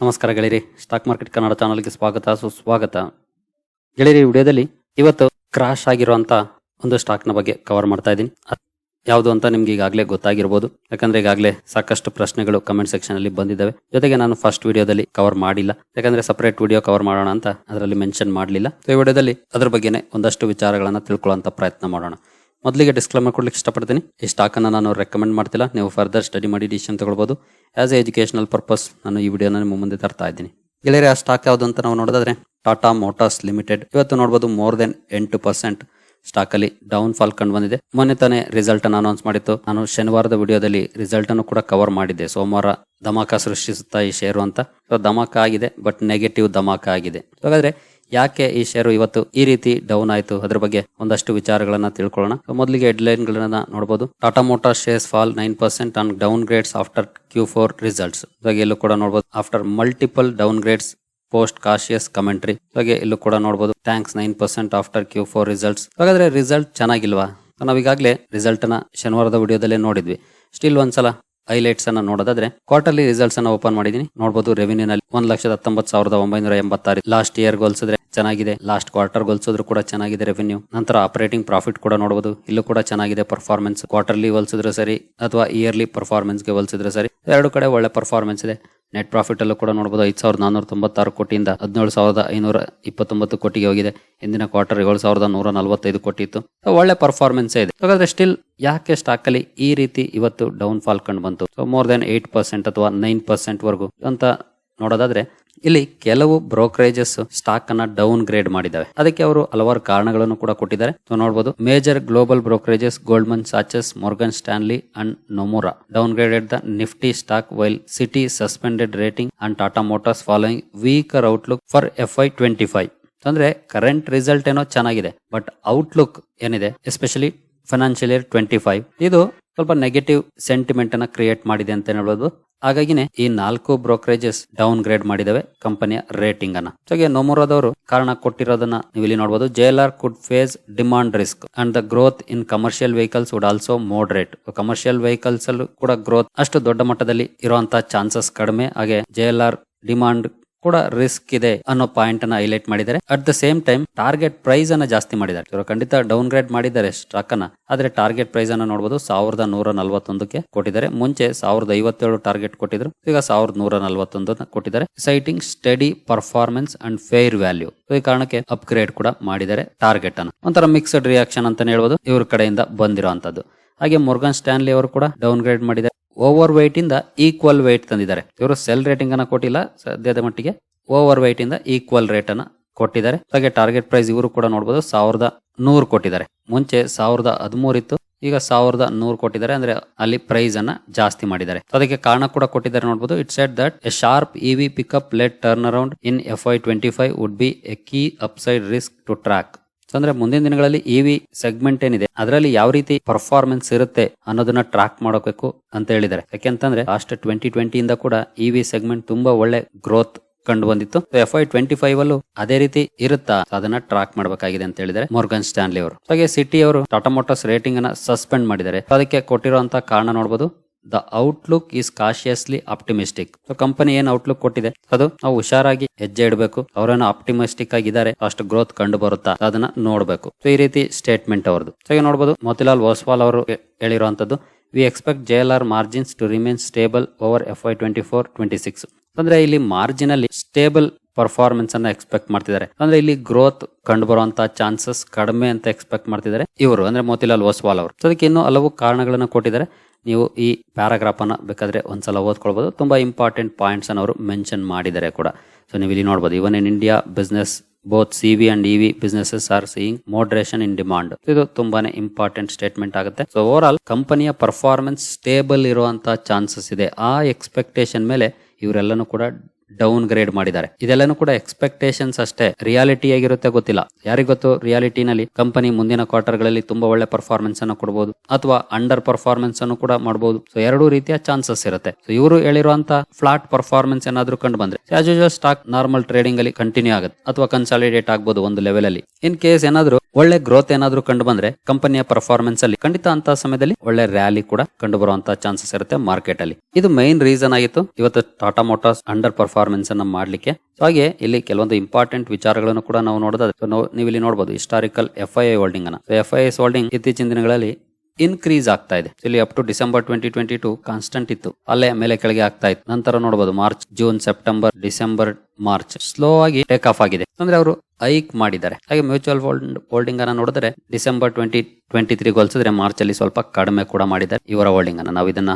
ನಮಸ್ಕಾರ ಗೆಳೆಯರಿ. Stock market Kannada ಚಾನಲ್ಗೆ ಸ್ವಾಗತ, ಸುಸ್ವಾಗತ. ಗೆಳೆಯರಿ ವಿಡಿಯೋದಲ್ಲಿ ಇವತ್ತು ಕ್ರಾಶ್ ಆಗಿರುವಂತ ಒಂದು ಸ್ಟಾಕ್ನ ಬಗ್ಗೆ ಕವರ್ ಮಾಡ್ತಾ ಇದ್ದೀನಿ. ಯಾವುದು ಅಂತ ನಿಮ್ಗೆ ಈಗಾಗಲೇ ಗೊತ್ತಾಗಿರ್ಬೋದು. ಯಾಕಂದ್ರೆ ಈಗಾಗಲೇ ಸಾಕಷ್ಟು ಪ್ರಶ್ನೆಗಳು ಕಮೆಂಟ್ ಸೆಕ್ಷನ್ ಅಲ್ಲಿ ಬಂದಿದ್ದಾವೆ. ಜೊತೆಗೆ ನಾನು ಫಸ್ಟ್ ವಿಡಿಯೋದಲ್ಲಿ ಕವರ್ ಮಾಡಿಲ್ಲ. ಯಾಕಂದ್ರೆ ಸಪರೇಟ್ ವಿಡಿಯೋ ಕವರ್ ಮಾಡೋಣ ಅಂತ ಅದರಲ್ಲಿ ಮೆನ್ಷನ್ ಮಾಡಲಿಲ್ಲ. ಈ ವಿಡಿಯೋದಲ್ಲಿ ಅದ್ರ ಬಗ್ಗೆನೇ ಒಂದಷ್ಟು ವಿಚಾರಗಳನ್ನ ತಿಳ್ಕೊಳ್ಳುವಂತ ಪ್ರಯತ್ನ ಮಾಡೋಣ. ಮೊದಲಿಗೆ ಡಿಸ್ಕ್ಲೈಮರ್ ಕೊಡ್ಲಿಕ್ಕೆ ಇಷ್ಟಪಡ್ತೀನಿ. ಈ ಸ್ಟಾಕನ್ನು ನಾನು ರೆಕಮೆಂಡ್ ಮಾಡ್ತಿಲ್ಲ. ನೀವು ಫರ್ದರ್ ಸ್ಟಡಿ ಮಾಡಿ ಡಿಸಿಷನ್ ತಗೊಳ್ಬೋದು. ಆಸ್ ಎ ಎಜುಕೇಶನಲ್ ಪರ್ಪಸ್ ನಾನು ಈ ವಿಡಿಯೋನ ನಿಮ್ಮ ಮುಂದೆ ತರ್ತಾ ಇದ್ದೀನಿ. ಗೆಳೆಯರೆ, ಆ ಸ್ಟಾಕ್ ಯಾವುದು ಅಂತ ನಾವು ನೋಡೋದಾದ್ರೆ ಟಾಟಾ ಮೋಟಾರ್ಸ್ ಲಿಮಿಟೆಡ್ ಇವತ್ತು ನೋಡ್ಬೋದು ಮೋರ್ ದೆನ್ ಎಂಟು ಪರ್ಸೆಂಟ್ ಸ್ಟಾಕ್ ಅಲ್ಲಿ ಡೌನ್ ಫಾಲ್ ಕಂಡು ಬಂದಿದೆ. ಮೊನ್ನೆ ತಾನೇ ರಿಸಲ್ಟ್ ಅನ್ನು ಅನೌನ್ಸ್ ಮಾಡಿತ್ತು. ನಾನು ಶನಿವಾರದ ವಿಡಿಯೋದಲ್ಲಿ ರಿಸಲ್ಟ್ ಅನ್ನು ಕೂಡ ಕವರ್ ಮಾಡಿದ್ದೆ. ಸೋಮವಾರ ಧಮಾಕ ಸೃಷ್ಟಿಸುತ್ತಾ ಈ ಶೇರು ಅಂತ. ಧಮಾಕ ಆಗಿದೆ ಬಟ್ ನೆಗೆಟಿವ್ ಧಮಾಕ ಆಗಿದೆ. ಹಾಗಾದ್ರೆ ಯಾಕೆ ಈ ಶೇರು ಇವತ್ತು ಈ ರೀತಿ ಡೌನ್ ಆಯಿತು? ಅದ್ರ ಬಗ್ಗೆ ಒಂದಷ್ಟು ವಿಚಾರಗಳನ್ನ ತಿಳ್ಕೊಳ್ಳೋಣ. ಮೊದಲಿಗೆ ಹೆಡ್ಲೈನ್ ಗಳನ್ನ ನೋಡಬಹುದು Tata motor shares fall nine percent on downgrades after Q four results ಹಾಗೆ ಎಲ್ಲೂ ಕೂಡ ನೋಡಬಹುದು after multiple downgrades post cautious commentary ಹಾಗೆ ಇಲ್ಲೂ ಕೂಡ ನೋಡಬಹುದು tanks nine percent after Q four results ಹಾಗಾದ್ರೆ ರಿಸಲ್ಟ್ ಚೆನ್ನಾಗಿಲ್ವಾ? ನಾವೀಗಾಗಲೇ ರಿಸಲ್ಟ್ನ ಶನಿವಾರದ ವಿಡಿಯೋದಲ್ಲೇ ನೋಡಿದ್ವಿ. ಸ್ಟಿಲ್ ಒಂದ್ಸಲ ಹೈಲೈಟ್ಸ್ ಅನ್ನ ನೋಡೋದಾದ್ರೆ ಕ್ವಾರ್ಟರ್ಲಿ ರಿಸಲ್ಟ್ಸ್ ಅನ್ನ ಓಪನ್ ಮಾಡಿದೀನಿ. ನೋಡಬಹುದು ರೆವಿನ್ಯೂ ನಲ್ಲಿ ಒಂದ್ ಲಕ್ಷದ ಹತ್ತೊಂಬತ್ ಸಾವಿರದ ಒಂಬೈನೂರ ಎಂಬತ್ತಾರು. ಲಾಸ್ಟ್ ಇಯರ್ ಗೋಲ್ಸಿದ್ರೆ ಚೆನ್ನಾಗಿದೆ. ಲಾಸ್ಟ್ ಕ್ವಾರ್ಟರ್ ಗೋಲ್ಸಿದ್ರು ಕೂಡ ಚೆನ್ನಾಗಿದೆ ರೆವೆನ್ಯೂ. ನಂತರ ಆಪರೇಟಿಂಗ್ ಪ್ರಾಫಿಟ್ ಕೂಡ ನೋಡಬಹುದು ಇಲ್ಲೂ ಕೂಡ ಚೆನ್ನಾಗಿದೆ ಪರ್ಫಾರ್ಮೆನ್ಸ್. ಕ್ವಾರ್ಟರ್ಲಿ ಹೋಲ್ಸಿದ್ರೆ ಸರಿ, ಅಥವಾ ಇಯರ್ಲಿ ಪರ್ಫಾರ್ಮೆನ್ಸ್ಗೆ ಹೋಲ್ಸಿದ್ರೆ ಸರಿ. ಎರಡು ಕಡೆ ಒಳ್ಳೆ ಪರ್ಫಾರ್ಮೆನ್ಸ್ ಇದೆ. ನೆಟ್ ಪ್ರಾಫಿಟ್ ಅಲ್ಲೂ ಕೂಡ ನೋಡಬಹುದು ಐದು ಸಾವಿರದ ನಾನೂರ ತೊಂಬತ್ತಾರು ಕೋಟಿಯಿಂದ ಹದಿನೇಳು ಸಾವಿರದ ಐನೂರ ಇಪ್ಪತ್ತೊಂಬತ್ತು ಕೋಟಿಗೆ ಹೋಗಿದೆ. ಹಿಂದಿನ ಕ್ವಾರ್ಟರ್ ಏಳು ಸಾವಿರದ ನೂರ ನಲವತ್ತೈದು ಕೋಟಿ ಇತ್ತು. ಒಳ್ಳೆ ಪರ್ಫಾರ್ಮೆನ್ಸ್ ಇದೆ. ಹಾಗಾದ್ರೆ ಸ್ಟಿಲ್ ಯಾಕೆ ಸ್ಟಾಕ್ ಅಲ್ಲಿ ಈ ರೀತಿ ಇವತ್ತು ಡೌನ್ ಫಾಲ್ ಕಂಡು ಬಂತು? So more than eight percent ಅಥವಾ ನೈನ್ ಪರ್ಸೆಂಟ್ ವರೆಗೂ ಅಂತ ನೋಡೋದಾದ್ರೆ ಇಲ್ಲಿ ಕೆಲವು ಬ್ರೋಕರೇಜಸ್ ಸ್ಟಾಕ್ ಅನ್ನ ಡೌನ್ ಗ್ರೇಡ್ ಮಾಡಿದಾವೆ ಅದಕ್ಕೆ ಅವರು ಹಲವಾರು ಕಾರಣಗಳನ್ನು ಕೂಡ ಕೊಟ್ಟಿದ್ದಾರೆ. ನೋಡಬಹುದು major global brokerages Goldman Sachs Morgan Stanley and Nomura down graded the Nifty stock while Citi suspended rating and Tata Motors following weaker outlook for F Y twenty five ಅಂದ್ರೆ current result ಏನೋ ಚೆನ್ನಾಗಿದೆ but outlook ಏನಿದೆ especially financial year twenty five ಇದು ಸ್ವಲ್ಪ negative sentiment ಅನ್ನ create ಮಾಡಿದೆ ಅಂತ ಹೇಳ್ಬೋದು. ಹಾಗಾಗಿನೇ ಈ ನಾಲ್ಕು ಬ್ರೋಕರೇಜಸ್ ಡೌನ್ ಗ್ರೇಡ್ ಮಾಡಿದವೆ ಕಂಪನಿಯ ರೇಟಿಂಗ್ ಅನ್ನ. ಜೊತೆಗೆ ನೋಮುರಾದವರು ಕಾರಣ ಕೊಟ್ಟಿರೋದನ್ನ ನೀವು ಇಲ್ಲಿ ನೋಡಬಹುದು JLR could face demand risk and the growth in commercial vehicles would also moderate commercial vehicles ಅಲ್ಲೂ ಕೂಡ ಗ್ರೋತ್ ಅಷ್ಟು ದೊಡ್ಡ ಮಟ್ಟದಲ್ಲಿ ಇರುವಂತಹ ಚಾನ್ಸಸ್ ಕಡಿಮೆ. ಹಾಗೆ ಜೆಎಲ್ಆರ್ ಡಿಮಾಂಡ್ ಕೂಡ ರಿಸ್ಕ್ ಇದೆ ಅನ್ನೋ ಪಾಯಿಂಟ್ ಅನ್ನ ಹೈಲೈಟ್ ಮಾಡಿದ್ದಾರೆ. At the same time target price ಅನ್ನ ಜಾಸ್ತಿ ಮಾಡಿದ್ದಾರೆ. ಇವರು ಖಂಡಿತ ಡೌನ್ ಗ್ರೇಡ್ ಮಾಡಿದ್ದಾರೆ ಸ್ಟಾಕ್ ಅನ್ನ. ಆದ್ರೆ ಟಾರ್ಗೆಟ್ ಪ್ರೈಸ್ ಅನ್ನ ನೋಡಬಹುದು ಸಾವಿರದ ನೂರ ನಲವತ್ತೊಂದಕ್ಕೆ ಕೊಟ್ಟಿದ್ದಾರೆ. ಮುಂಚೆ ಸಾವಿರದ ಐವತ್ತೇಳು ಟಾರ್ಗೆಟ್ ಕೊಟ್ಟಿದ್ರು. ಈಗ ಸಾವಿರದ ನೂರ ನಲ್ವತ್ತೊಂದು ಕೊಟ್ಟಿದ್ದಾರೆ. Citing steady performance and fair value ಈ ಕಾರಣಕ್ಕೆ ಅಪ್ಗ್ರೇಡ್ ಕೂಡ ಮಾಡಿದ್ದಾರೆ ಟಾರ್ಗೆಟ್ ಅನ್ನ. ಒಂಥರ ಮಿಕ್ಸ್ಡ್ ರಿಯಾಕ್ಷನ್ ಅಂತಾನೆ ಹೇಳ್ಬೋದು. ಇವ್ರ ಕಡೆಯಿಂದ ಬಂದಿರುವಂತದ್ದು ಹಾಗೆ ಮೊರ್ಗನ್ ಸ್ಟ್ಯಾನ್ಲಿ ಅವರು ಕೂಡ ಡೌನ್ ಗ್ರೇಡ್ ಮಾಡಿದ್ದಾರೆ. ಓವರ್ ವೈಟ್ ಇಂದ ಈಕ್ವಲ್ ವೈಟ್ ತಂದಿದ್ದಾರೆ. ಇವರು ಸೆಲ್ ರೇಟಿಂಗ್ ಅನ್ನ ಕೊಟ್ಟಿಲ್ಲ ಸದ್ಯದ ಮಟ್ಟಿಗೆ ಓವರ್ ವೈಟ್ ಇಂದ ಈಕ್ವಲ್ ರೇಟ್ ಅನ್ನ ಕೊಟ್ಟಿದ್ದಾರೆ. ಹಾಗೆ ಟಾರ್ಗೆಟ್ ಪ್ರೈಸ್ ಇವರು ಕೂಡ ನೋಡಬಹುದು ಸಾವಿರದ ನೂರು ಕೊಟ್ಟಿದ್ದಾರೆ. ಮುಂಚೆ ಸಾವಿರದ ಹದಿಮೂರು ಇತ್ತು, ಈಗ ಸಾವಿರದ ನೂರು ಕೊಟ್ಟಿದ್ದಾರೆ, ಅಂದ್ರೆ ಅಲ್ಲಿ ಪ್ರೈಸ್ ಅನ್ನ ಜಾಸ್ತಿ ಮಾಡಿದ್ದಾರೆ. ಅದಕ್ಕೆ ಕಾರಣ ಕೂಡ ಕೊಟ್ಟಿದ್ದಾರೆ ನೋಡಬಹುದು it said that a sharp EV pickup led turn around in F Y twenty five would be a key upside risk to track so ಅಂದ್ರೆ ಮುಂದಿನ ದಿನಗಳಲ್ಲಿ ಇವಿ ಸೆಗ್ಮೆಂಟ್ ಏನಿದೆ, ಅದರಲ್ಲಿ ಯಾವ ರೀತಿ ಪರ್ಫಾರ್ಮೆನ್ಸ್ ಇರುತ್ತೆ ಅನ್ನೋದನ್ನ ಟ್ರ್ಯಾಕ್ ಮಾಡಬೇಕು ಅಂತ ಹೇಳಿದ್ದಾರೆ. ಯಾಕೆಂತಂದ್ರೆ ಲಾಸ್ಟ್ ಟ್ವೆಂಟಿ ಟ್ವೆಂಟಿಯಿಂದ ಕೂಡ ಇವಿ ಸೆಗ್ಮೆಂಟ್ ತುಂಬಾ ಒಳ್ಳೆ ಗ್ರೋತ್ ಕಂಡು ಬಂದಿತ್ತು ಎಫ್ ಐ ಟ್ವೆಂಟಿ ಫೈವ್ ಅಲ್ಲೂ ಅದೇ ರೀತಿ ಇರುತ್ತಾ ಅದನ್ನ ಟ್ರ್ಯಾಕ್ ಮಾಡಬೇಕಾಗಿದೆ ಅಂತ ಹೇಳಿದ್ರೆ ಮೊರ್ಗನ್ ಸ್ಟಾನ್ಲಿ ಅವರು. ಹಾಗೆ ಸಿಟಿ ಅವರು ಟಾಟಾ ಮೋಟರ್ಸ್ ರೇಟಿಂಗ್ ಅನ್ನ ಸಸ್ಪೆಂಡ್ ಮಾಡಿದ್ದಾರೆ. ಅದಕ್ಕೆ ಕೊಟ್ಟಿರುವಂತಹ ಕಾರಣ ನೋಡಬಹುದು the outlook is cautiously optimistic so company ಏನ್ ಔಟ್ಲುಕ್ ಕೊಟ್ಟಿದೆ? ಅದು ನಾವು ಹುಷಾರಾಗಿ ಹೆಜ್ಜೆ ಇಡಬೇಕು. ಅವರೇನು ಆಪ್ಟಿಮಿಸ್ಟಿಕ್ ಆಗಿದ್ದಾರೆ. ಅಷ್ಟು ಗ್ರೋತ್ ಕಂಡು ಬರುತ್ತಾ? ಅದನ್ನ ನೋಡಬೇಕು. ಸೊ ಈ ರೀತಿ ಸ್ಟೇಟ್ಮೆಂಟ್ ಅವರದು ಸೊ ಈಗ ನೋಡಬಹುದು ಮೋತಿಲಾಲ್ ಓಸ್ವಾಲ್ ಅವರು ಹೇಳಿರುವಂತದ್ದು we expect J L R margins to remain stable over F Y twenty four twenty six ಅಂದ್ರೆ ಇಲ್ಲಿ ಮಾರ್ಜಿನ್ ಅಲ್ಲಿ ಸ್ಟೇಬಲ್ ಪರ್ಫಾರ್ಮೆನ್ಸ್ ಅನ್ನ ಎಕ್ಸ್ಪೆಕ್ಟ್ ಮಾಡ್ತಿದ್ದಾರೆ. ಅಂದ್ರೆ ಇಲ್ಲಿ ಗ್ರೋತ್ ಕಂಡು ಬರುವಂತಹ ಚಾನ್ಸಸ್ ಕಡಿಮೆ ಅಂತ ಎಕ್ಸ್ಪೆಕ್ಟ್ ಮಾಡ್ತಿದ್ದಾರೆ ಇವರು. ಅಂದ್ರೆ ಮೋತಿಲಾಲ್ ಓಸ್ವಾಲ್ ಅವರು. ಅದಕ್ಕೆ ಇನ್ನೂ ಹಲವು ಕಾರಣಗಳನ್ನು ಕೊಟ್ಟಿದ್ದಾರೆ. ನೀವು ಈ ಪ್ಯಾರಾಗ್ರಾಫ್ ಅನ್ನ ಬೇಕಾದ್ರೆ ಒಂದ್ಸಲ ಓದ್ಕೊಳ್ಬಹುದು ತುಂಬಾ ಇಂಪಾರ್ಟೆಂಟ್ ಪಾಯಿಂಟ್ಸ್ ಅನ್ನು ಅವರು ಮೆನ್ಷನ್ ಮಾಡಿದ್ದಾರೆ ಕೂಡ. ಸೊ ನೀವು ಇಲ್ಲಿ ನೋಡಬಹುದು even in India business both C V and EV businesses are seeing moderation in demand ಇದು ತುಂಬಾನೇ ಇಂಪಾರ್ಟೆಂಟ್ ಸ್ಟೇಟ್ಮೆಂಟ್ ಆಗುತ್ತೆ. ಸೊ ಓವರ್ ಆಲ್ ಕಂಪನಿಯ ಪರ್ಫಾರ್ಮೆನ್ಸ್ ಸ್ಟೇಬಲ್ ಇರುವಂತಹ ಚಾನ್ಸಸ್ ಇದೆ. ಆ ಎಕ್ಸ್ಪೆಕ್ಟೇಷನ್ ಮೇಲೆ ಇವರೆಲ್ಲನೂ ಕೂಡ ಡೌನ್ ಗ್ರೇಡ್ ಮಾಡಿದ್ದಾರೆ. ಇದೆಲ್ಲನೂ ಕೂಡ ಎಕ್ಸ್ಪೆಕ್ಟೇಷನ್ಸ್ ಅಷ್ಟೇ. ರಿಯಾಲಿಟಿ ಆಗಿರುತ್ತೆ ಗೊತ್ತಿಲ್ಲ. ಯಾರಿಗೊತ್ತು ರಿಯಾಲಿಟಿನಲ್ಲಿ ಕಂಪನಿ ಮುಂದಿನ ಕ್ವಾರ್ಟರ್ಗಳಲ್ಲಿ ತುಂಬಾ ಒಳ್ಳೆ ಪರ್ಫಾರ್ಮೆನ್ಸ್ ಅನ್ನು ಕೊಡಬಹುದು ಅಥವಾ ಅಂಡರ್ ಪರ್ಫಾರ್ಮೆನ್ಸ್ ಅನ್ನು ಕೂಡ ಮಾಡಬಹುದು ಸೊ ಎರಡು ರೀತಿಯ ಚಾನ್ಸಸ್ ಇರುತ್ತೆ. ಸೊ ಇವರು ಹೇಳಿರುವಂತ ಫ್ಲಾಟ್ ಪರ್ಫಾರ್ಮೆನ್ಸ್ ಏನಾದ್ರೂ ಕಂಡು ಬಂದ್ರೆ ಆಸ್ ಸ್ಟಾಕ್ ನಾರ್ಮಲ್ ಟ್ರೇಡಿಂಗ್ ಅಲ್ಲಿ ಕಂಟಿನ್ಯೂ ಆಗುತ್ತೆ. ಅಥವಾ ಕನ್ಸಾಲಿಡೇಟ್ ಆಗಬಹುದು ಒಂದು ಲೆವೆಲ್ ಅಲ್ಲಿ. ಇನ್ ಕೇಸ್ ಏನಾದ್ರು ಒಳ್ಳೆ ಗ್ರೋತ್ ಏನಾದ್ರೂ ಕಂಡು ಬಂದ್ರೆ ಕಂಪನಿಯ ಪರ್ಫಾರ್ಮೆನ್ಸ್ ಅಲ್ಲಿ ಖಂಡಿತ ಅಂತ ಸಮಯದಲ್ಲಿ ಒಳ್ಳೆ ರ್ಯಾಲಿ ಕೂಡ ಕಂಡು ಬರುವಂತಹ ಚಾನ್ಸಸ್ ಇರುತ್ತೆ ಮಾರ್ಕೆಟ್ ಅಲ್ಲಿ. ಇದು ಮೈನ್ ರೀಸನ್ ಆಗಿತ್ತು. ಇವತ್ತು Tata Motors under performance performance ಅನ್ನ ಮಾಡ್ಲಿಕ್ಕೆ. ಸೊ ಹಾಗೆ ಇಲ್ಲಿ ಕೆಲವೊಂದು ಇಂಪಾರ್ಟೆಂಟ್ ವಿಚಾರಗಳನ್ನು ಕೂಡ ನಾವು ನೋಡೋದಾದ್ರೆ ನಾವು ಇಲ್ಲಿ ನೋಡಬಹುದು ಹಿಸ್ಟಾರಿಕಲ್ ಎಫ್ ಐ ಹೋಲ್ಡಿಂಗ್ ಅನ್ನ. ಎಫ್ ಐ ಎಸ್ ಹೋಲ್ಡಿಂಗ್ ಇತ್ತೀಚಿನ ದಿನಗಳಲ್ಲಿ ಇನ್ಕ್ರೀಸ್ ಆಗ್ತಾ ಇದೆ. ಇಲ್ಲಿ up to December twenty twenty two constant ಇತ್ತು. ಅಲ್ಲೇ ಮೇಲೆ ಕೆಳಗೆ ಆಗ್ತಾ ಇತ್ತು. ನಂತರ ನೋಡಬಹುದು March June September December March slow ಆಗಿ ಟೇಕ್ ಆಫ್ ಆಗಿದೆ. ಅಂದ್ರೆ ಅವರು ಐಕ್ ಮಾಡಿದ್ದಾರೆ. ಹಾಗೆ ಮ್ಯೂಚುವಲ್ ಹೋಲ್ಡಿಂಗ್ ಅನ್ನ ನೋಡಿದ್ರೆ ಡಿಸೆಂಬರ್ ಟ್ವೆಂಟಿ ಟ್ವೆಂಟಿ ತ್ರೀ ಹೋಲಿಸಿದ್ರೆ ಮಾರ್ಚ್ ಅಲ್ಲಿ ಸ್ವಲ್ಪ ಕಡಿಮೆ ಕೂಡ ಮಾಡಿದ್ದಾರೆ ಇವರ ಹೋಲ್ಡಿಂಗ್ ಅನ್ನ. ನಾವು ಇದನ್ನ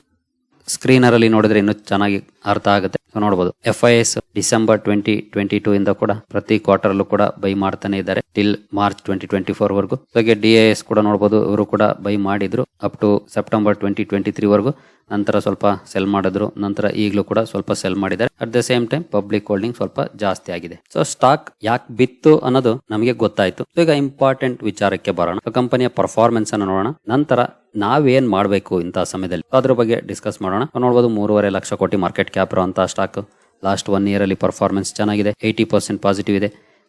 ಸ್ಕ್ರೀನರ್ ಅಲ್ಲಿ ನೋಡಿದ್ರೆ ಇನ್ನೂ ಚೆನ್ನಾಗಿ ಅರ್ಥ ಆಗುತ್ತೆ. ನೋಡಬಹುದು F I S December twenty twenty two ಇಂದ ಕೂಡ ಪ್ರತಿ ಕ್ವಾರ್ಟರ್ ಅಲ್ಲೂ ಕೂಡ ಬೈ ಮಾಡ್ತಾನೆ ಇದ್ದಾರೆ. Till March twenty twenty four ವರೆಗೂ ಹಾಗೆ ಡಿ ಎಸ್ ಕೂಡ ನೋಡಬಹುದು ಇವರು ಕೂಡ ಬೈ ಮಾಡಿದ್ರು. Up to September twenty twenty three ವರೆಗೂ. ನಂತರ ಸ್ವಲ್ಪ ಸೆಲ್ ಮಾಡಿದ್ರು. ನಂತರ ಈಗಲೂ ಕೂಡ ಸ್ವಲ್ಪ ಸೆಲ್ ಮಾಡಿದ್ದಾರೆ. At the same time public holding ಸ್ವಲ್ಪ ಜಾಸ್ತಿ ಆಗಿದೆ. ಸೊ ಸ್ಟಾಕ್ ಯಾಕೆ ಬಿತ್ತು ಅನ್ನೋದು ನಮಗೆ ಗೊತ್ತಾಯ್ತು. ಈಗ ಇಂಪಾರ್ಟೆಂಟ್ ವಿಚಾರಕ್ಕೆ ಬರೋಣ. ಕಂಪನಿಯ ಪರ್ಫಾರ್ಮೆನ್ಸ್ ಅನ್ನು ನೋಡೋಣ. ನಂತರ ನಾವೇನ್ ಮಾಡಬೇಕು ಇಂತಹ ಸಮಯದಲ್ಲಿ? ಅದ್ರ ಬಗ್ಗೆ ಡಿಸ್ಕಸ್ ಮಾಡೋಣ. ನೋಡಬಹುದು ಮೂರುವರೆ ಲಕ್ಷ ಕೋಟಿ ಮಾರ್ಕೆಟ್ ಕ್ಯಾಪ್ ಇರುವಂತಹ ಸ್ಟಾಕ್ ಲಾಸ್ಟ್ ಒನ್ ಇಯರ್ ಅಲ್ಲಿ ಪರ್ಫಾರ್ಮೆನ್ಸ್ ಚೆನ್ನಾಗಿದೆ. ಏಯ್ಟಿ ಪರ್ಸೆಂಟ್ ಪಾಸಿಟಿವ್ ಇದೆ.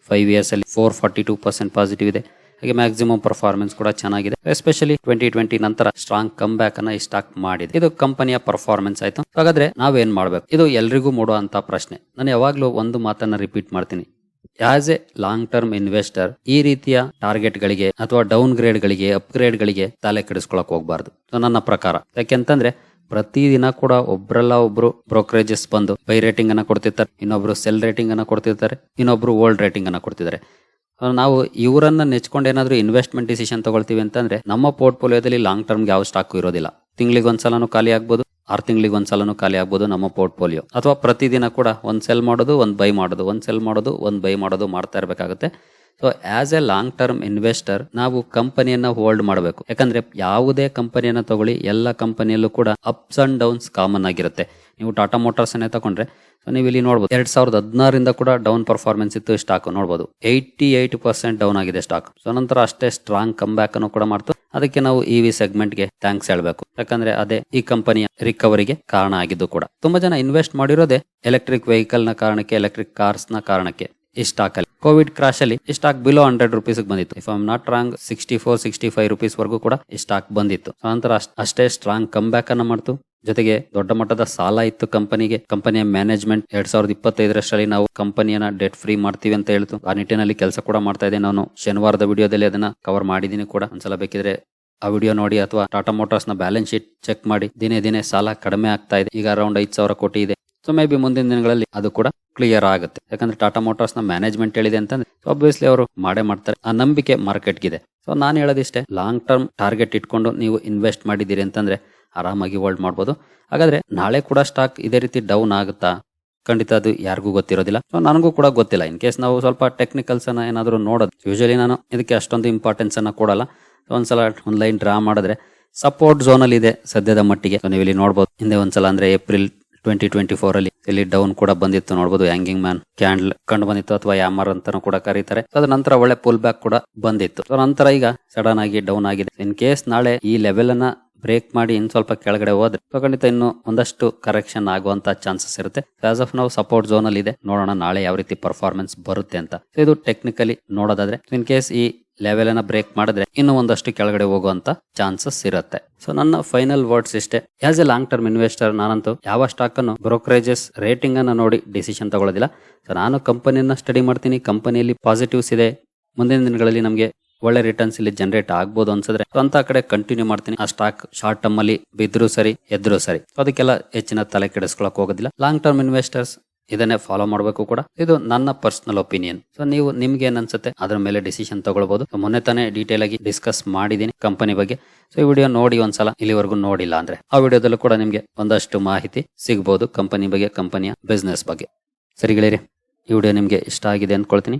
ಫೈವ್ ಇಯರ್ಸ್ ಅಲ್ಲಿ four forty two percent positive ಇದೆ. ಹಾಗೆ ಮ್ಯಾಕ್ಸಿಮಮ್ ಪರ್ಫಾರ್ಮೆನ್ಸ್ ಕೂಡ ಚೆನ್ನಾಗಿದೆ. ಎಸ್ಪೆಷಲಿ ಟ್ವೆಂಟಿ ಟ್ವೆಂಟಿ ನಂತರ ಸ್ಟ್ರಾಂಗ್ ಕಮ್ ಬ್ಯಾಕ್ ಅನ್ನ ಸ್ಟಾಕ್ ಮಾಡಿದೆ. ಇದು ಕಂಪನಿಯ ಪರ್ಫಾರ್ಮೆನ್ಸ್ ಆಯ್ತು. ಹಾಗಾದ್ರೆ ನಾವೇನ್ ಮಾಡ್ಬೇಕು? ಇದು ಎಲ್ರಿಗೂ ಮೂಡುವಂತ ಪ್ರಶ್ನೆ. ನಾನು ಯಾವಾಗ್ಲೂ ಒಂದು ಮಾತನ್ನ ರಿಪೀಟ್ ಮಾಡ್ತೀನಿ. As a long term investor ಈ ರೀತಿಯ ಟಾರ್ಗೆಟ್ ಗಳಿಗೆ ಅಥವಾ ಡೌನ್ ಗ್ರೇಡ್ ಗಳಿಗೆ ಅಪ್ಗ್ರೇಡ್ ಗಳಿಗೆ ತಲೆ ಕೆಡಿಸ್ಕೊಳಕ್ ಹೋಗ್ಬಾರ್ದು. ನನ್ನ ಪ್ರಕಾರ. ಯಾಕೆಂತಂದ್ರೆ ಪ್ರತಿದಿನ ಕೂಡ ಒಬ್ರಲ್ಲ ಒಬ್ರು ಬ್ರೋಕರೇಜಸ್ ಬಂದು ಬೈ ರೇಟಿಂಗ್ ಅನ್ನ ಕೊಡ್ತಿರ್ತಾರೆ. ಇನ್ನೊಬ್ರು ಸೆಲ್ ರೇಟಿಂಗ್ ಅನ್ನ ಕೊಡ್ತಿರ್ತಾರೆ. ಇನ್ನೊಬ್ರು ಓಲ್ಡ್ ರೇಟಿಂಗ್ ಅನ್ನ ಕೊಡ್ತಿದ್ದಾರೆ. ನಾವು ಇವರನ್ನ ನೆಚ್ಕೊಂಡು ಏನಾದರೂ ಇನ್ವೆಸ್ಟ್ಮೆಂಟ್ ಡಿಸಿಷನ್ ತಗೊಳ್ತೀವಿ ಅಂತಂದ್ರೆ ನಮ್ಮ ಪೋರ್ಟ್ಫೋಲಿಯೋದಲ್ಲಿ ಲಾಂಗ್ ಟರ್ಮ್ಗೆ ಯಾವ ಸ್ಟಾಕ್ ಇರೋದಿಲ್ಲ. ತಿಂಗಳಿಗೆ ಒಂದ್ಸಲನೂ ಖಾಲಿ ಆಗ್ಬೋದು, ಆರು ತಿಂಗಳಿಗೆ ಒಂದ್ಸಲನೂ ಖಾಲಿ ಆಗ್ಬೋದು ನಮ್ಮ ಪೋರ್ಟ್ಫೋಲಿಯೋ ಅಥವಾ ಪ್ರತಿದಿನ ಕೂಡ ಒಂದ್ ಸೆಲ್ ಮಾಡೋದು, ಒಂದ್ ಬೈ ಮಾಡೋದು, ಒಂದ್ ಸೆಲ್ ಮಾಡೋದು, ಒಂದ್ ಬೈ ಮಾಡೋದು ಮಾಡ್ತಾ ಇರಬೇಕಾಗುತ್ತೆ. So as a long term investor ನಾವು ಕಂಪನಿಯನ್ನ ಹೋಲ್ಡ್ ಮಾಡಬೇಕು. ಯಾಕಂದ್ರೆ ಯಾವುದೇ ಕಂಪನಿಯನ್ನ ತಗೊಳ್ಳಿ, ಎಲ್ಲ ಕಂಪನಿಯಲ್ಲೂ ಕೂಡ ಅಪ್ಸ್ ಅಂಡ್ ಡೌನ್ಸ್ ಕಾಮನ್ ಆಗಿರುತ್ತೆ. ನೀವು ಟಾಟಾ ಮೋಟಾರ್ಸ್ ಅನ್ನೇ ತಗೊಂಡ್ರೆ ಸೊ ನೀವು ಇಲ್ಲಿ ನೋಡಬಹುದು ಎರಡ್ ಸಾವಿರದ ಹದಿನಾರರಿಂದ ಕೂಡ ಡೌನ್ ಪರ್ಫಾರ್ಮೆನ್ಸ್ ಇತ್ತು ಸ್ಟಾಕ್ ನೋಡಬಹುದು ಏಯ್ಟಿ ಏಟ್ ಪರ್ಸೆಂಟ್ ಡೌನ್ ಆಗಿದೆ ಸ್ಟಾಕ್ ಸೊ ನಂತರ ಅಷ್ಟೇ ಸ್ಟ್ರಾಂಗ್ ಕಮ್ ಬ್ಯಾಕ್ ಅನ್ನು ಕೂಡ ಮಾಡ್ತು. ಅದಕ್ಕೆ ನಾವು ಇ ವಿ ಸೆಗ್ಮೆಂಟ್ಗೆ ಥ್ಯಾಂಕ್ಸ್ ಹೇಳಬೇಕು. ಯಾಕಂದ್ರೆ ಅದೇ ಈ ಕಂಪನಿಯ ರಿಕವರಿಗೆ ಕಾರಣ ಆಗಿದ್ದು ಕೂಡ. ತುಂಬಾ ಜನ ಇನ್ವೆಸ್ಟ್ ಮಾಡಿರೋದೇ ಎಲೆಕ್ಟ್ರಿಕ್ ವೆಹಿಕಲ್ನ ಕಾರಣಕ್ಕೆ ಎಲೆಕ್ಟ್ರಿಕ್ ಕಾರ್ಸ್ನ ಕಾರಣಕ್ಕೆ. ಈ ಸ್ಟಾಕ್ ಅಲ್ಲಿ. ಕೋವಿಡ್ ಕ್ರಾಶ್ ಅಲ್ಲಿ ಈ ಸ್ಟಾಕ್ ಬಿಲೋ ಹಂಡ್ರೆಡ್ ರುಪೀಸ್ ಬಂದಿತ್ತು. If I'm not wrong sixty four sixty five rupees ವರೆಗೂ ಕೂಡ ಸ್ಟಾಕ್ ಬಂದಿತ್ತು. ನಂತರ ಅಷ್ಟ್- ಅಷ್ಟೇ ಸ್ಟ್ರಾಂಗ್ ಕಮ್ ಬ್ಯಾಕ್ ಅನ್ನ ಮಾಡ್ತು. ಜೊತೆಗೆ ದೊಡ್ಡ ಮಟ್ಟದ ಸಾಲ ಇತ್ತು ಕಂಪನಿಗೆ ಕಂಪನಿಯ ಮ್ಯಾನೇಜ್ಮೆಂಟ್ ಎರಡ್ ಸಾವಿರದ ಇಪ್ಪತ್ತೈದರಷ್ಟರಲ್ಲಿ ನಾವು ಕಂಪನಿಯನ್ನ ಡೆಟ್ ಫ್ರೀ ಮಾಡ್ತೀವಿ ಅಂತ ಹೇಳ್ತು. ಆ ನಿಟ್ಟಿನಲ್ಲಿ ಕೆಲಸ ಕೂಡ ಮಾಡ್ತಾ ಇದ್ದೆ ನಾನು ಶನಿವಾರದ ವಿಡಿಯೋದಲ್ಲಿ ಅದನ್ನ ಕವರ್ ಮಾಡಿದೀನಿ ಕೂಡ. ಒಂದ್ಸಲ ಬೇಕಿದ್ರೆ ಆ ವಿಡಿಯೋ ನೋಡಿ ಅಥವಾ ಟಾಟಾ ಮೋಟಾರ್ಸ್ನ ಬ್ಯಾಲೆನ್ಸ್ ಶೀಟ್ ಚೆಕ್ ಮಾಡಿ ದಿನೇ ದಿನೇ ಸಾಲ ಕಡಿಮೆ ಆಗ್ತಾ ಇದೆ. ಈಗ ಅರೌಂಡ್ ಐದು ಸಾವಿರ ಕೋಟಿ ಇದೆ. ಸೊ ಮೇ ಬಿ ಮುಂದಿನ ದಿನಗಳಲ್ಲಿ ಅದು ಕೂಡ ಕ್ಲಿಯರ್ ಆಗುತ್ತೆ. ಯಾಕಂದ್ರೆ ಟಾಟಾ ಮೋಟಾರ್ಸ್ನ ಮ್ಯಾನೇಜ್ಮೆಂಟ್ ಹೇಳಿದೆ ಅಂತಂದ್ರೆ ಆಬ್ವಿಯಸ್ಲಿ ಅವರು ಮಾಡೇ ಮಾಡ್ತಾರೆ. ಆ ನಂಬಿಕೆ ಮಾರ್ಕೆಟ್ಗಿದೆ ಸೊ ನಾನು ಹೇಳೋದಿಷ್ಟೇ ಲಾಂಗ್ ಟರ್ಮ್ ಟಾರ್ಗೆಟ್ ಇಟ್ಕೊಂಡು ನೀವು ಇನ್ವೆಸ್ಟ್ ಮಾಡಿದ್ದೀರಿ ಅಂತಂದ್ರೆ ಆರಾಮಾಗಿ ಹೋಲ್ಡ್ ಮಾಡ್ಬೋದು. ಹಾಗಾದ್ರೆ ನಾಳೆ ಕೂಡ ಸ್ಟಾಕ್ ಇದೇ ರೀತಿ ಡೌನ್ ಆಗುತ್ತಾ? ಖಂಡಿತ ಅದು ಯಾರಿಗೂ ಗೊತ್ತಿರೋದಿಲ್ಲ. ಸೊ ನನಗೂ ಕೂಡ ಗೊತ್ತಿಲ್ಲ. ಇನ್ ಕೇಸ್ ನಾವು ಸ್ವಲ್ಪ ಟೆಕ್ನಿಕಲ್ಸ್ ಅನ್ನ ಏನಾದರೂ ನೋಡೋದು ಯೂಶಲಿ ನಾನು ಇದಕ್ಕೆ ಅಷ್ಟೊಂದು ಇಂಪಾರ್ಟೆನ್ಸ್ ಅನ್ನ ಕೊಡಲ್ಲ. ಒಂದ್ಸಲ ಒಂದ್ ಲೈನ್ ಡ್ರಾ ಮಾಡಿದ್ರೆ ಸಪೋರ್ಟ್ ಝೋನ್ ಅಲ್ಲಿ ಇದೆ ಸದ್ಯದ ಮಟ್ಟಿಗೆ. ನೀವು ಇಲ್ಲಿ ನೋಡಬಹುದು ಹಿಂದೆ ಒಂದ್ಸಲ ಅಂದ್ರೆ ಏಪ್ರಿಲ್ ಟ್ವೆಂಟಿ ಟ್ವೆಂಟಿ ಫೋರ್ ಅಲ್ಲಿ ಇಲ್ಲಿ ಡೌನ್ ಕೂಡ ಬಂದಿತ್ತು. ನೋಡಬಹುದು ಹ್ಯಾಂಗಿಂಗ್ ಮ್ಯಾನ್ ಕ್ಯಾಂಡಲ್ ಕಂಡು ಬಂದಿತ್ತು ಅಥವಾ ಯಾಮರ್ ಅಂತಾನು ಕೂಡ ಕರೀತಾರೆ. ಅದ ನಂತರ ಒಳ್ಳೆ ಪುಲ್ ಬ್ಯಾಕ್ ಕೂಡ ಬಂದಿತ್ತು. ನಂತರ ಈಗ ಸಡನ್ ಆಗಿ ಡೌನ್ ಆಗಿದೆ. ಇನ್ ಕೇಸ್ ನಾಳೆ ಈ ಲೆವೆಲ್ ಅನ್ನ ಬ್ರೇಕ್ ಮಾಡಿ ಇನ್ ಸ್ವಲ್ಪ ಕೆಳಗಡೆ ಹೋದ್ರೆ ಖಂಡಿತ ಇನ್ನು ಒಂದಷ್ಟು ಕರೆಕ್ಷನ್ ಆಗುವಂತ ಚಾನ್ಸಸ್ ಇರುತ್ತೆ. ಆಸ್ ಆಫ್ ನಾವು ಸಪೋರ್ಟ್ ಝೋನ್ ಅಲ್ಲಿ ಇದೆ. ನೋಡೋಣ ನಾಳೆ ಯಾವ ರೀತಿ ಪರ್ಫಾರ್ಮೆನ್ಸ್ ಬರುತ್ತೆ ಅಂತ. ಇದು ಟೆಕ್ನಿಕಲಿ ನೋಡೋದಾದ್ರೆ ಇನ್ ಕೇಸ್ ಈ ಲೆವೆಲ್ ಅನ್ನ ಬ್ರೇಕ್ ಮಾಡಿದ್ರೆ ಇನ್ನು ಒಂದಷ್ಟು ಕೆಳಗಡೆ ಹೋಗುವಂತ ಚಾನ್ಸಸ್ ಇರುತ್ತೆ. ಸೊ ನನ್ನ ಫೈನಲ್ ವರ್ಡ್ಸ್ ಇಷ್ಟೇ. As a long term investor ನಾನಂತೂ ಯಾವ ಸ್ಟಾಕ್ ಅನ್ನು ಬ್ರೋಕರೇಜಸ್ ರೇಟಿಂಗ್ ಅನ್ನ ನೋಡಿ ಡಿಸಿಷನ್ ತಗೊಳ್ಳೋದಿಲ್ಲ. ಸೊ ನಾನು ಕಂಪನಿಯನ್ನ ಸ್ಟಡಿ ಮಾಡ್ತೀನಿ. ಕಂಪನಿಯಲ್ಲಿ ಪಾಸಿಟಿವ್ಸ್ ಇದೆ. ಮುಂದಿನ ದಿನಗಳಲ್ಲಿ ನಮಗೆ ಒಳ್ಳೆ ರಿಟರ್ನ್ಸ್ ಇಲ್ಲಿ ಜನರೇಟ್ ಆಗ್ಬೋದು ಅನ್ಸಿದ್ರೆ ಅಂತ ಕಡೆ ಕಂಟಿನ್ಯೂ ಮಾಡ್ತೀನಿ. ಆ ಸ್ಟಾಕ್ ಶಾರ್ಟ್ ಟರ್ಮ್ ಅಲ್ಲಿ ಬಿದ್ರು ಸರಿ, ಎದ್ರು ಸರಿ. ಅದಕ್ಕೆಲ್ಲ ಹೆಚ್ಚಿನ ತಲೆ ಕೆಡಿಸ್ಕೊಳಕ್ ಹೋಗೋದಿಲ್ಲ. ಲಾಂಗ್ ಟರ್ಮ್ ಇನ್ವೆಸ್ಟರ್ಸ್ ಇದನ್ನೇ ಫಾಲೋ ಮಾಡಬೇಕು ಕೂಡ. ಇದು ನನ್ನ ಪರ್ಸನಲ್ ಒಪಿನಿಯನ್ ಸೊ ನೀವು ನಿಮ್ಗೆ ಏನ್ ಅನ್ಸುತ್ತೆ ಅದ್ರ ಮೇಲೆ ಡಿಸಿಷನ್ ತಗೊಳ್ಬಹುದು ಮೊನ್ನೆ ತಾನೇ ಡೀಟೇಲ್ ಆಗಿ ಡಿಸ್ಕಸ್ ಮಾಡಿದೀನಿ ಕಂಪನಿ ಬಗ್ಗೆ. ಸೊ ಈ ವಿಡಿಯೋ ನೋಡಿ ಒಂದ್ಸಲ, ಇಲ್ಲಿವರೆಗೂ ನೋಡಿಲ್ಲ ಅಂದ್ರೆ ಆ ವಿಡಿಯೋದಲ್ಲೂ ಕೂಡ ನಿಮ್ಗೆ ಒಂದಷ್ಟು ಮಾಹಿತಿ ಸಿಗಬಹುದು ಕಂಪನಿ ಬಗ್ಗೆ ಕಂಪನಿಯ ಬಿಸ್ನೆಸ್ ಬಗ್ಗೆ. ಸರಿ ಗೆಳೆಯರಿ, ಈ ವಿಡಿಯೋ ನಿಮ್ಗೆ ಇಷ್ಟ ಆಗಿದೆ ಅಂದ್ಕೊಳ್ತೀನಿ.